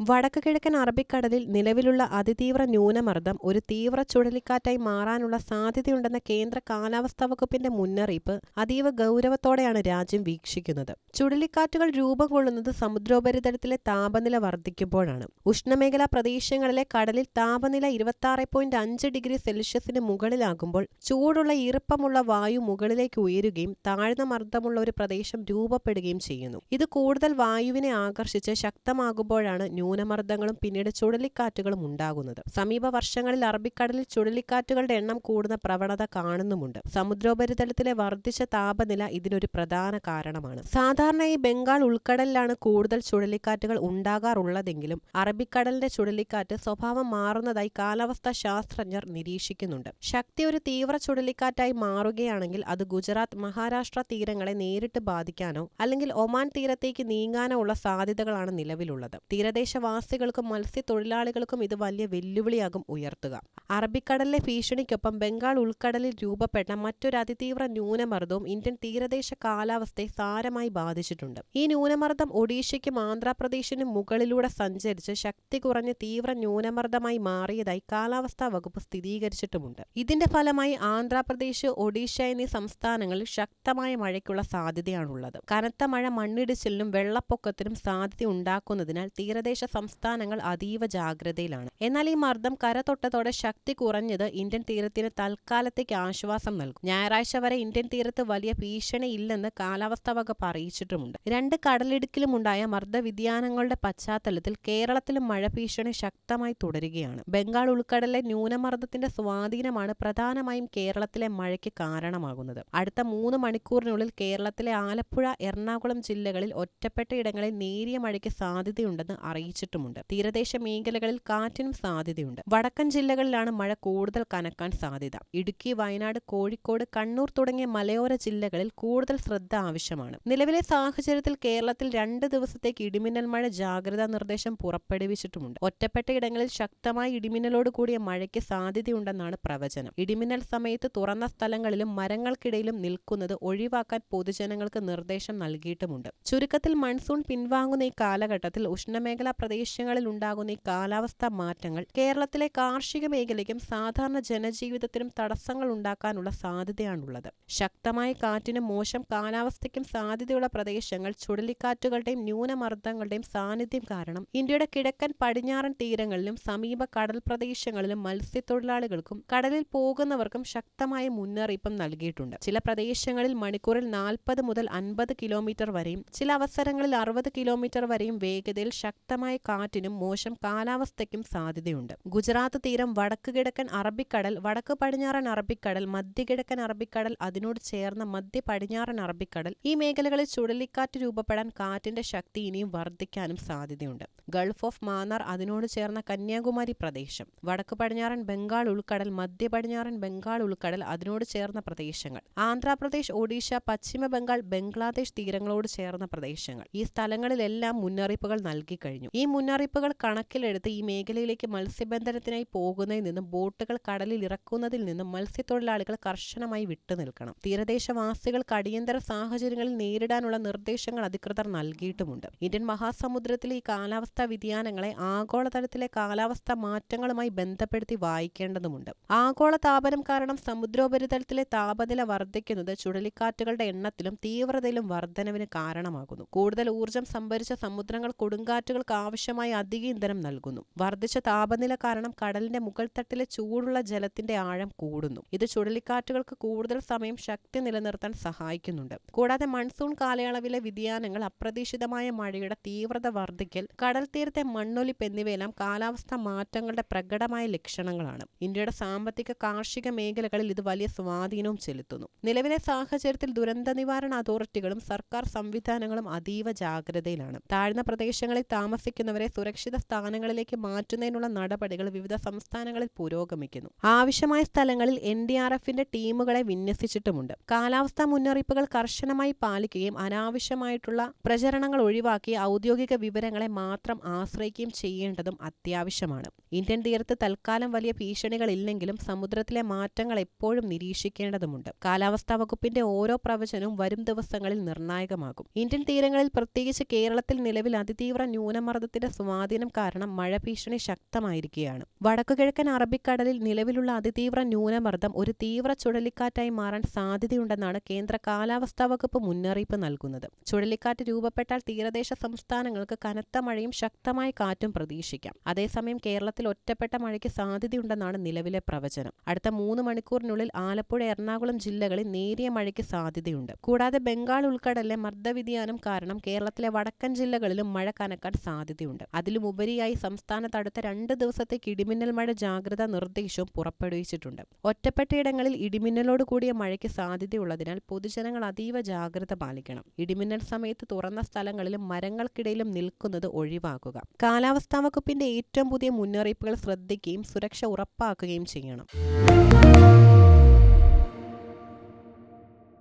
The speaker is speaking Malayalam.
വടക്ക് കിഴക്കൻ അറബിക്കടലിൽ നിലവിലുള്ള അതിതീവ്ര ന്യൂനമർദ്ദം ഒരു തീവ്ര ചുഴലിക്കാറ്റായി മാറാനുള്ള സാധ്യതയുണ്ടെന്ന കേന്ദ്ര കാലാവസ്ഥാ വകുപ്പിന്റെ മുന്നറിയിപ്പ് അതീവ ഗൗരവത്തോടെയാണ് രാജ്യം വീക്ഷിക്കുന്നത്. ചുഴലിക്കാറ്റുകൾ രൂപം കൊള്ളുന്നത് സമുദ്രോപരിതലത്തിലെ താപനില വർദ്ധിക്കുമ്പോഴാണ്. ഉഷ്ണമേഖലാ പ്രദേശങ്ങളിലെ കടലിൽ താപനില ഇരുപത്തി പോയിന്റ് അഞ്ച് ഡിഗ്രി സെൽഷ്യസിന് മുകളിലാകുമ്പോൾ ചൂടുള്ള ഈർപ്പമുള്ള വായു മുകളിലേക്ക് ഉയരുകയും താഴ്ന്ന മർദ്ദമുള്ള ഒരു പ്രദേശം രൂപപ്പെടുകയും ചെയ്യുന്നു. ഇത് കൂടുതൽ വായുവിനെ ആകർഷിച്ച് ശക്തമാകുമ്പോഴാണ് ന്യൂനമർദ്ദങ്ങളും പിന്നീട് ചുഴലിക്കാറ്റുകളും ഉണ്ടാകുന്നത്. സമീപ വർഷങ്ങളിൽ അറബിക്കടലിൽ ചുഴലിക്കാറ്റുകളുടെ എണ്ണം കൂടുന്ന പ്രവണത കാണുന്നുമുണ്ട്. സമുദ്രോപരിതലത്തിലെ വർദ്ധിച്ച താപനില ഇതിനൊരു പ്രധാന കാരണമാണ്. സാധാരണയായി ബംഗാൾ ഉൾക്കടലിലാണ് കൂടുതൽ ചുഴലിക്കാറ്റുകൾ ഉണ്ടാകാറുള്ളതെങ്കിലും അറബിക്കടലിന്റെ ചുഴലിക്കാറ്റ് സ്വഭാവം മാറുന്നതായി കാലാവസ്ഥാ ശാസ്ത്രജ്ഞർ നിരീക്ഷിക്കുന്നുണ്ട്. ശക്തി ഒരു തീവ്ര ചുഴലിക്കാറ്റായി മാറുകയാണെങ്കിൽ അത് ഗുജറാത്ത് മഹാരാഷ്ട്ര തീരങ്ങളെ നേരിട്ട് ബാധിക്കാനോ അല്ലെങ്കിൽ ഒമാൻ തീരത്തേക്ക് നീങ്ങാനോ ഉള്ള സാധ്യതകളാണ് നിലവിലുള്ളത്. തീരദേശവാസികൾക്കും മത്സ്യത്തൊഴിലാളികൾക്കും ഇത് വലിയ വെല്ലുവിളിയാകും ഉയർത്തുക. അറബിക്കടലിലെ ഭീഷണിക്കൊപ്പം ബംഗാൾ ഉൾക്കടലിൽ രൂപപ്പെട്ട മറ്റൊരു അതിതീവ്ര ന്യൂനമർദ്ദവും ഇന്ത്യൻ തീരദേശ കാലാവസ്ഥയെ സാരമായി ബാധിച്ചിട്ടുണ്ട്. ഈ ന്യൂനമർദ്ദം ഒഡീഷയ്ക്കും ആന്ധ്രാപ്രദേശിനും മുകളിലൂടെ സഞ്ചരിച്ച് ശക്തി കുറഞ്ഞ് തീവ്ര ന്യൂനമർദ്ദമായി മാറിയതായി കാലാവസ്ഥാ വകുപ്പ് സ്ഥിരീകരിച്ചിട്ടുമുണ്ട്. ഇതിന്റെ ഫലമായി ആന്ധ്രാപ്രദേശ് ഒഡീഷ എന്നീ സംസ്ഥാനങ്ങളിൽ ശക്തമായ മഴയ്ക്കുള്ള സാധ്യതയാണുള്ളത്. കനത്ത മഴ മണ്ണിടിച്ചിലിനും വെള്ളപ്പൊക്കത്തിനും സാധ്യത ഉണ്ടാക്കുന്നതിനാൽ തീരദേശ സംസ്ഥാനങ്ങൾ അതീവ ജാഗ്രതയിലാണ്. എന്നാൽ ഈ മർദ്ദം കരതൊട്ടതോടെ ശക്തി കുറഞ്ഞത് ഇന്ത്യൻ തീരത്തിന് തൽക്കാലത്തേക്ക് ആശ്വാസം നൽകും. ഞായറാഴ്ച വരെ ഇന്ത്യൻ തീരത്ത് വലിയ ഭീഷണിയില്ലെന്ന് കാലാവസ്ഥാ വകുപ്പ് അറിയിച്ചിട്ടുമുണ്ട്. രണ്ട് കടലിടുക്കിലുമുണ്ടായ മർദ്ദവ്യതിയാനങ്ങളുടെ പശ്ചാത്തലത്തിൽ കേരളത്തിലും മഴ ഭീഷണി ശക്തമായി തുടരുകയാണ്. ബംഗാൾ ഉൾക്കടലിലെ ന്യൂനമർദ്ദത്തിന്റെ സ്വാധീനമാണ് പ്രധാനമായും കേരളത്തിലെ മഴയ്ക്ക് കാരണമാകുന്നത്. അടുത്ത മൂന്ന് മണിക്കൂറിനുള്ളിൽ കേരളത്തിലെ ആലപ്പുഴ എറണാകുളം ജില്ലകളിൽ ഒറ്റപ്പെട്ട ഇടങ്ങളിൽ നേരിയ മഴയ്ക്ക് സാധ്യതയുണ്ടെന്ന് അറിയിച്ചിട്ടുമുണ്ട് തീരദേശ മേഖലകളിൽ കാറ്റിനും സാധ്യതയുണ്ട്. വടക്കൻ ജില്ലകളിലാണ് മഴ കൂടുതൽ കനക്കാൻ സാധ്യത. ഇടുക്കി വയനാട് കോഴിക്കോട് കണ്ണൂർ തുടങ്ങിയ മലയോര ജില്ലകളിൽ കൂടുതൽ ശ്രദ്ധ ആവശ്യമാണ്. നിലവിലെ സാഹചര്യത്തിൽ കേരളത്തിൽ രണ്ട് ദിവസത്തേക്ക് ഇടിമിന്നൽ മഴ ജാഗ്രതാ നിർദ്ദേശം പുറപ്പെടുവിച്ചിട്ടുമുണ്ട്. ഒറ്റപ്പെട്ട ഇടങ്ങളിൽ ശക്തമായ ഇടിമിന്നലോട് കൂടിയ മഴയ്ക്ക് സാധ്യതയുണ്ടെന്നാണ് പ്രവചനം. ഇടിമിന്നൽ സമയത്ത് തുറന്ന സ്ഥലങ്ങളിലും മരങ്ങൾക്കിടയിലും നിൽക്കുന്നത് ഒഴിവാക്കാൻ പൊതുജനങ്ങൾക്ക് നിർദ്ദേശം നൽകിയിട്ടുമുണ്ട്. ചുരുക്കത്തിൽ മൺസൂൺ പിൻവാങ്ങുന്ന ഈ കാലഘട്ടത്തിൽ ഉഷ്ണമേഖലാ പ്രദേശങ്ങളിൽ ഉണ്ടാകുന്ന ഈ കാലാവസ്ഥാ മാറ്റങ്ങൾ കേരളത്തിലെ കാർഷിക മേഖലയ്ക്കും സാധാരണ ജനജീവിതത്തിനും തടസ്സങ്ങൾ ഉണ്ടാക്കാനുള്ള സാധ്യതയാണുള്ളത്. ശക്തമായ കാറ്റിനും മോശം കാലാവസ്ഥയ്ക്കും സാധ്യതയുള്ള പ്രദേശങ്ങൾ ചുഴലിക്കാറ്റുകളുടെയും ന്യൂനമർദ്ദങ്ങളുടെയും സാന്നിധ്യം കാരണം ഇന്ത്യയുടെ കിഴക്കൻ പടിഞ്ഞാറൻ തീരങ്ങളിലും സമീപ കടൽ പ്രദേശങ്ങളിലും മത്സ്യത്തൊഴിലാളികൾക്കും കടലിൽ പോകുന്നവർക്കും ശക്തമായ മുന്നറിയിപ്പും നൽകിയിട്ടുണ്ട്. ചില പ്രദേശങ്ങളിൽ മണിക്കൂറിൽ നാൽപ്പത് മുതൽ അൻപത് കിലോമീറ്റർ വരെയും ചില അവസരങ്ങളിൽ അറുപത് കിലോമീറ്റർ വരെയും വേഗതയിൽ ശക്തമായ കാറ്റിനും മോശം കാലാവസ്ഥയ്ക്കും സാധ്യതയുണ്ട്. ഗുജറാത്ത് തീരം വടക്ക് കിഴക്കൻ അറബിക്കടൽ വടക്ക് പടിഞ്ഞാറൻ അറബിക്കടൽ മധ്യ കിഴക്കൻ അറബിക്കടൽ അതിനോട് ചേർന്ന മധ്യ പടിഞ്ഞാറൻ അറബിക്കടൽ ഈ മേഖലകളിൽ ചുഴലിക്കാറ്റ് രൂപപ്പെടാൻ കാറ്റിന്റെ ശക്തി ഇനിയും വർദ്ധിക്കാനും സാധ്യതയുണ്ട്. ഗൾഫ് ഓഫ് മാന്നാർ അതിനോട് ചേർന്ന കന്യാകുമാരി പ്രദേശം വടക്ക് പടിഞ്ഞാറൻ ബംഗാൾ ഉൾക്കടൽ മധ്യ പടിഞ്ഞാറൻ ബംഗാൾ ഉൾക്കടൽ അതിനോട് ചേർന്ന പ്രദേശങ്ങൾ ആന്ധ്രാപ്രദേശ് ഒഡീഷ പശ്ചിമ ബംഗാൾ ബംഗ്ലാദേശ് തീരങ്ങളോട് ചേർന്ന പ്രദേശങ്ങൾ. ഈ സ്ഥലങ്ങളിലെല്ലാം മുന്നറിയിപ്പുകൾ നൽകി കഴിഞ്ഞു. ഈ മുന്നറിയിപ്പുകൾ കണക്കിലെടുത്ത് ഈ മേഖലയിലേക്ക് മത്സ്യബന്ധനത്തിനായി പോകുന്നതിൽ നിന്നും ബോട്ടുകൾ കടലിൽ ഇറക്കുന്നതിൽ നിന്നും മത്സ്യത്തൊഴിലാളികൾ കർശനമായി വിട്ടുനിൽക്കണം തീരദേശവാസികൾക്ക് അടിയന്തര സാഹചര്യങ്ങളിൽ നേരിടാനുള്ള നിർദ്ദേശങ്ങൾ അധികൃതർ നൽകിയിട്ടുമുണ്ട്. ഇന്ത്യൻ മഹാസമുദ്രത്തിലെ ഈ കാലാവസ്ഥാ വ്യതിയാനങ്ങളെ ആഗോളതലത്തിലെ കാലാവസ്ഥാ മാറ്റങ്ങളുമായി ബന്ധപ്പെടുത്തി വായിക്കേണ്ടതുണ്ട് ആഗോള താപനം കാരണം സമുദ്രോപരിതലത്തിലെ താപനില വർദ്ധിക്കുന്നത് ചുഴലിക്കാറ്റുകളുടെ എണ്ണത്തിലും തീവ്രതയിലും വർദ്ധനവിന് കാരണമാകുന്നു. കൂടുതൽ ഊർജം സംഭരിച്ച സമുദ്രങ്ങൾ കൊടുങ്കാറ്റുകൾക്ക് ആവശ്യമായ അധിക ഇന്ധനം നൽകുന്നു. വർദ്ധിച്ച താപനില കാരണം കടലിന്റെ മുകൾ തട്ടിലെ ചൂടുള്ള ജലത്തിന്റെ ആഴം കൂടുന്നു. ഇത് ചുഴലിക്കാറ്റുകൾക്ക് കൂടുതൽ സമയം ശക്തി നിലനിർത്താൻ സഹായിക്കുന്നുണ്ട്. കൂടാതെ മൺസൂൺ കാലയളവിലെ വ്യതിയാനങ്ങൾ അപ്രതീക്ഷിതമായ മഴയുടെ തീവ്രത വർദ്ധിക്കൽ കടൽ തീരത്തെ മണ്ണൊലിപ്പ് എന്നിവയെല്ലാം കാലാവസ്ഥ മാറ്റങ്ങളുടെ പ്രകടമായ ലക്ഷണങ്ങളാണ്. ഇന്ത്യയുടെ സാമ്പത്തിക കാർഷിക മേഖലകളിൽ ഇത് വലിയ സ്വാധീനവും ചെലുത്തുന്നു. നിലവിലെ സാഹചര്യത്തിൽ ദുരന്ത നിവാരണ അതോറിറ്റികളും സർക്കാർ സംവിധാനങ്ങളും അതീവ ജാഗ്രതയിലാണ്. താഴ്ന്ന പ്രദേശങ്ങളിൽ താമസിക്കുന്നവരെ സുരക്ഷിത സ്ഥാനങ്ങളിലേക്ക് മാറ്റുന്നതിനുള്ള നടപടികൾ വിവിധ സംസ്ഥാനങ്ങളിൽ പുരോഗമിക്കുന്നു. ആവശ്യമായ സ്ഥലങ്ങളിൽ എൻ ഡി ആർ എഫിന്റെ ടീമുകളെ വിന്യസിച്ചിട്ടുമുണ്ട്. കാലാവസ്ഥാ മുന്നറിയിപ്പുകൾ കർശനമായി പാലിക്കുകയും അനാവശ്യമായിട്ടുള്ള പ്രചരണങ്ങൾ ഒഴിവാക്കി ഔദ്യോഗിക വിവരങ്ങളെ മാത്രം ആശ്രയിക്കുകയും ചെയ്യേണ്ടതും അത്യാവശ്യമാണ്. ഇന്ത്യൻ തീരത്ത് തൽക്കാലം വലിയ ഭീഷണികളില്ലെങ്കിലും സമുദ്രത്തിലെ മാറ്റങ്ങൾ എപ്പോഴും നിരീക്ഷിക്കേണ്ടതുണ്ട് കാലാവസ്ഥാ വകുപ്പിന്റെ ഓരോ പ്രവചനവും വരും ദിവസങ്ങളിൽ നിർണായകമാകും. ഇന്ത്യൻ തീരങ്ങളിൽ പ്രത്യേകിച്ച് കേരളത്തിൽ നിലവിൽ അതിതീവ്ര ന്യൂനമർദ്ദ ന്യൂനമർദ്ദത്തിന്റെ സ്വാധീനം കാരണം മഴ ഭീഷണി ശക്തമായിരിക്കുകയാണ്. വടക്കുകിഴക്കൻ അറബിക്കടലിൽ നിലവിലുള്ള അതിതീവ്ര ന്യൂനമർദ്ദം ഒരു തീവ്ര ചുഴലിക്കാറ്റായി മാറാൻ സാധ്യതയുണ്ടെന്നാണ് കേന്ദ്ര കാലാവസ്ഥാ വകുപ്പ് മുന്നറിയിപ്പ് നൽകുന്നത്. ചുഴലിക്കാറ്റ് രൂപപ്പെട്ടാൽ തീരദേശ സംസ്ഥാനങ്ങൾക്ക് കനത്ത മഴയും ശക്തമായ കാറ്റും പ്രതീക്ഷിക്കാം. അതേസമയം കേരളത്തിൽ ഒറ്റപ്പെട്ട മഴയ്ക്ക് സാധ്യതയുണ്ടെന്നാണ് നിലവിലെ പ്രവചനം. അടുത്ത മൂന്ന് മണിക്കൂറിനുള്ളിൽ ആലപ്പുഴ എറണാകുളം ജില്ലകളിൽ നേരിയ മഴയ്ക്ക് സാധ്യതയുണ്ട്. കൂടാതെ ബംഗാൾ ഉൾക്കടലിലെ മർദ്ദവ്യതിയാനം കാരണം കേരളത്തിലെ വടക്കൻ ജില്ലകളിലും മഴ കനക്കാൻ സാധ്യതയുണ്ട്. അതിലുമുപരിയായി സംസ്ഥാനത്ത് അടുത്ത രണ്ട് ദിവസത്തേക്ക് ഇടിമിന്നൽ മഴ ജാഗ്രതാ നിർദ്ദേശവും പുറപ്പെടുവിച്ചിട്ടുണ്ട്. ഒറ്റപ്പെട്ടയിടങ്ങളിൽ ഇടിമിന്നലോട് കൂടിയ മഴയ്ക്ക് സാധ്യതയുള്ളതിനാൽ പൊതുജനങ്ങൾ അതീവ ജാഗ്രത പാലിക്കണം. ഇടിമിന്നൽ സമയത്ത് തുറന്ന സ്ഥലങ്ങളിലും മരങ്ങൾക്കിടയിലും നിൽക്കുന്നത് ഒഴിവാക്കുക. കാലാവസ്ഥാ വകുപ്പിന്റെ ഏറ്റവും പുതിയ മുന്നറിയിപ്പുകൾ ശ്രദ്ധിക്കുകയും സുരക്ഷ ഉറപ്പാക്കുകയും ചെയ്യണം.